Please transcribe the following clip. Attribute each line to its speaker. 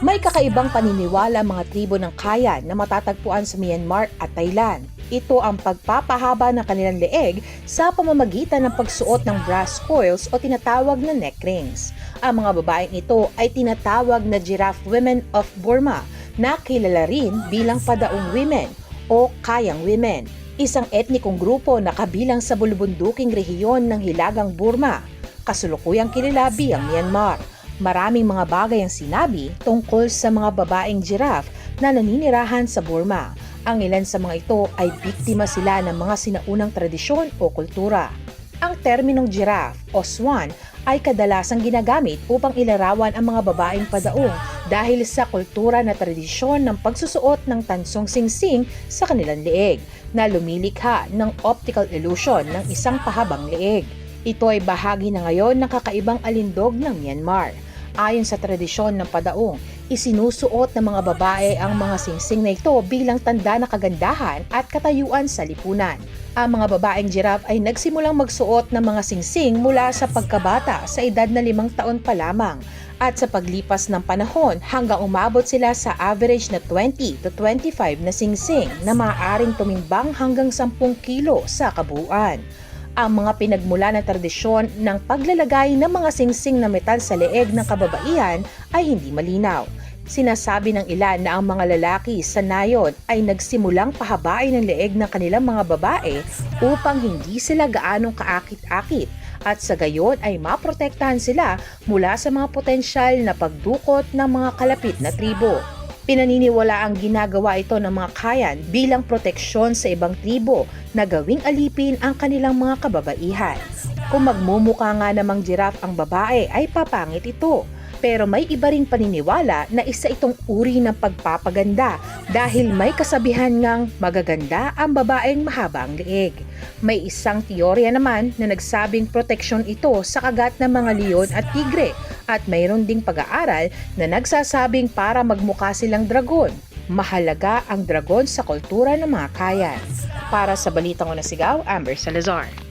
Speaker 1: May kakaibang paniniwala mga tribo ng Kayan na matatagpuan sa Myanmar at Thailand. Ito ang pagpapahaba ng kanilang leeg sa pamamagitan ng pagsuot ng brass coils o tinatawag na neck rings. Ang mga babaeng ito ay tinatawag na Giraffe Women of Burma na kilala rin bilang Padaong Women o Kayang Women, isang etnikong grupo na kabilang sa bulubunduking rehiyon ng Hilagang Burma, kasulukuyang kilala bilang Myanmar. Maraming mga bagay ang sinabi tungkol sa mga babaeng giraffe na naninirahan sa Burma. Ang ilan sa mga ito ay biktima sila ng mga sinaunang tradisyon o kultura. Ang terminong giraffe o swan ay kadalasang ginagamit upang ilarawan ang mga babaeng padaong dahil sa kultura na tradisyon ng pagsusuot ng tansong singsing sa kanilang leeg na lumilikha ng optical illusion ng isang pahabang leeg. Ito ay bahagi na ngayon ng kakaibang alindog ng Myanmar. Ayon sa tradisyon ng padaong, isinusuot ng mga babae ang mga singsing na ito bilang tanda ng kagandahan at katayuan sa lipunan. Ang mga babaeng giraffe ay nagsimulang magsuot ng mga singsing mula sa pagkabata sa edad na limang taon pa lamang at sa paglipas ng panahon hanggang umabot sila sa average na 20 to 25 na singsing na maaaring tumimbang hanggang 10 kilo sa kabuuan ang mga pinagmula ng tradisyon ng paglalagay ng mga singsing na metal sa leeg ng kababaihan ay hindi malinaw. Sinasabi ng ilan na ang mga lalaki sa nayon ay nagsimulang pahabain ng leeg ng kanilang mga babae upang hindi sila gaanong kaakit-akit at sa gayon ay maprotektahan sila mula sa mga potensyal na pagdukot ng mga kalapit na tribo. Pinaniniwala ang ginagawa ito ng mga kayan bilang proteksyon sa ibang tribo na gawing alipin ang kanilang mga kababaihan. Kung magmumuka nga namang giraffe ang babae ay papangit ito. Pero may iba ring paniniwala na isa itong uri ng pagpapaganda dahil may kasabihan ngang magaganda ang babaeng mahaba ang leeg. May isang teorya naman na nagsabing proteksyon ito sa kagat ng mga leon at tigre at mayroon ding pag-aaral na nagsasabing para magmukha silang dragon. Mahalaga ang dragon sa kultura ng mga kayan. Para sa Balitang Unasigaw, Amber Salazar.